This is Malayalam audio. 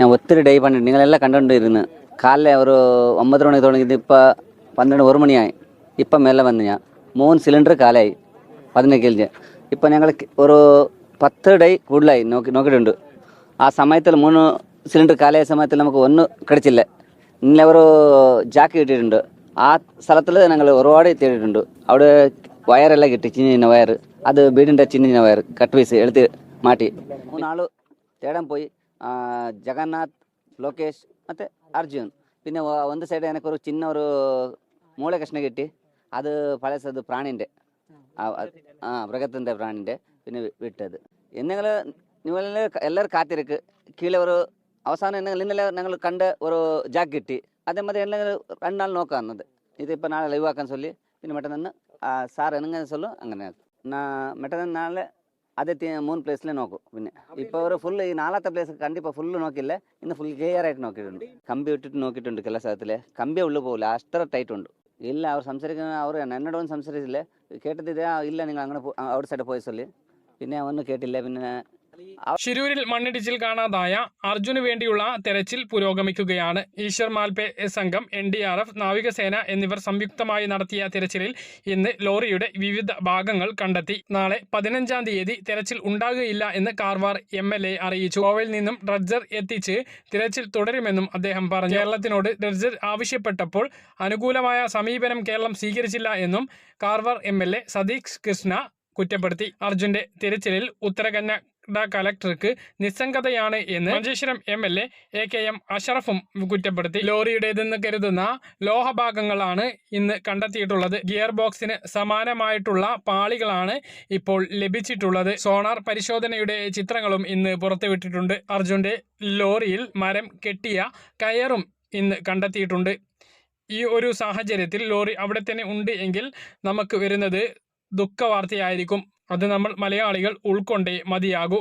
ഞാൻ ഒത്തിരി ഡേ പണിട്ട് നിങ്ങളെല്ലാം കണ്ടുകൊണ്ടിരുന്നു കാലിലെ ഒരു ഒമ്പത് മണിക്ക് തുടങ്ങിയത് ഇപ്പോൾ പന്ത്രണ്ട് ഒരു മണിയായി ഇപ്പം മേലെ വന്ന് ഞാൻ മൂന്ന് സിലിണ്ടർ കാലായി പതിനഞ്ച് കിലിഞ്ഞ് ഇപ്പം ഞങ്ങൾ ഒരു പത്ത് ഡേ കൂടുതലായി നോക്കി നോക്കിയിട്ടുണ്ട് ആ സമയത്തിൽ മൂന്ന് സിലിണ്ടർ കാലായ സമയത്തിൽ നമുക്ക് ഒന്നും കിടച്ചില്ല ഇന്നലെ ഒരു ജാക്ക് കിട്ടിയിട്ടുണ്ട് ആ സ്ഥലത്തിൽ ഞങ്ങൾ ഒരുപാട് തേടിയിട്ടുണ്ട് അവിടെ വയറെല്ലാം കിട്ടി ചിന്ന ചിന്ന വയർ അത് വീടിൻ്റെ ചിന്ന ചിന്ന വയർ കട്ട് പീസ് എടുത്ത് മാറ്റി മൂന്നാൾ തേടാൻ പോയി ಆ, ಜಗನ್ನಾಥ್ ಲೋಕೇಶ್ ಮತ್ತು ಅರ್ಜುನ್ പിന്നെ ഒന്ന് സൈഡ് എനക്കൊരു ചിന്ന ഒരു മൂളെ കഷ്ണം കിട്ടി അത് പഴയത് പ്രാണിൻ്റെ ആ മൃഗത്തിൻ്റെ പ്രാണിൻ്റെ പിന്നെ വിട്ടത് എന്നെങ്കിൽ നിങ്ങൾ എല്ലാവരും കാത്തിരിക്ക് കീഴെ ഒരു അവസാനം എന്നെങ്കിൽ ഇന്നലെ ഞങ്ങൾ കണ്ട ഒരു ജാക്ക് കിട്ടി അതേ മാതിരി എന്നെങ്കിലും രണ്ടാൾ നോക്കാം എന്നത് ഇതിപ്പോൾ നാളെ ലൈവാക്കാൻ ചൊല്ലി പിന്നെ മറ്റന്നാ സാർ എങ്ങനെ ചൊല്ലും അങ്ങനെ நான் மெட்டதன் நாளில் ಅದೇ ತಿ ಮೂರು ಪ್ಲೇಸ್ಲೇ ನೋಕು പിന്നെ ഇപ്പോൾ ഒരു ഫുള്ള് ഈ നാളത്തെ പ്ലേസ് കണ്ടിപ്പോൾ ഫുള്ള് നോക്കില്ല ഇന്ന് ഫുൾ ക്ലിയർ ആയിട്ട് നോക്കിയിട്ടുണ്ട് കമ്പി ഇട്ടിട്ട് നോക്കിയിട്ടുണ്ട് ಕೆಲ സ്ഥലത്തിൽ കമ്പി ഉള്ളു പോകില്ല അത്ര ടൈറ്റ് ഉണ്ട് ಇಲ್ಲ ಅವ್ರು ಸಂಸಾರಿಕ ಅವರು ನನ್ನಡೊಂದು ಸಂಸಾರಿಸಿಲ್ಲ ಕೇಟದಿದೆ ಇಲ್ಲ നിങ്ങൾ അങ്ങനെ ഔട്ട് സൈഡ് പോയി ചൊല്ലി പിന്നെ ഒന്നും കേട്ടില്ല പിന്നെ ഷിരൂരിൽ മണ്ണിടിച്ചിൽ കാണാതായ അർജുന് വേണ്ടിയുള്ള തെരച്ചിൽ പുരോഗമിക്കുകയാണ്. ഈശ്വർ മാൽപെ സംഘം എൻ ഡി ആർ എഫ് നാവികസേന എന്നിവർ സംയുക്തമായി നടത്തിയ തെരച്ചിലിൽ ഇന്ന് ലോറിയുടെ വിവിധ ഭാഗങ്ങൾ കണ്ടെത്തി. നാളെ പതിനഞ്ചാം തീയതി തെരച്ചിൽ ഉണ്ടാകുകയില്ല എന്ന് കാർവാർ എം എൽ എ അറിയിച്ചു. ഗോവയിൽ നിന്നും ഡ്രഡ്ജർ എത്തിച്ച് തിരച്ചിൽ തുടരുമെന്നും അദ്ദേഹം പറഞ്ഞു. കേരളത്തിനോട് ഡ്രഡ്ജർ ആവശ്യപ്പെട്ടപ്പോൾ അനുകൂലമായ സമീപനം കേരളം സ്വീകരിച്ചില്ല എന്നും Karwar M L A Satish Krishna കുറ്റപ്പെടുത്തി. അർജുന്റെ തിരച്ചിലിൽ ഉത്തരകന്നഡ കലക്ടർക്ക് നിസ്സംഗതയാണ് എന്ന് Manjeshwaram M L A A K M അഷറഫും കുറ്റപ്പെടുത്തി. ലോറിയുടേതെന്ന് കരുതുന്ന ലോഹഭാഗങ്ങളാണ് ഇന്ന് കണ്ടെത്തിയിട്ടുള്ളത്. ഗിയർ ബോക്സിന് സമാനമായിട്ടുള്ള പാളികളാണ് ഇപ്പോൾ ലഭിച്ചിട്ടുള്ളത്. സോണാർ പരിശോധനയുടെ ചിത്രങ്ങളും ഇന്ന് പുറത്തുവിട്ടിട്ടുണ്ട്. അർജുന്റെ ലോറിയിൽ മരം കെട്ടിയ കയറും ഇന്ന് കണ്ടെത്തിയിട്ടുണ്ട്. ഈ ഒരു സാഹചര്യത്തിൽ ലോറി അവിടെ തന്നെ ഉണ്ട് എങ്കിൽ നമുക്ക് വരുന്നത് ദുഃഖവാർത്തയായിരിക്കും. അത് നമ്മൾ മലയാളികൾ ഉൾക്കൊണ്ടേ മതിയാകൂ.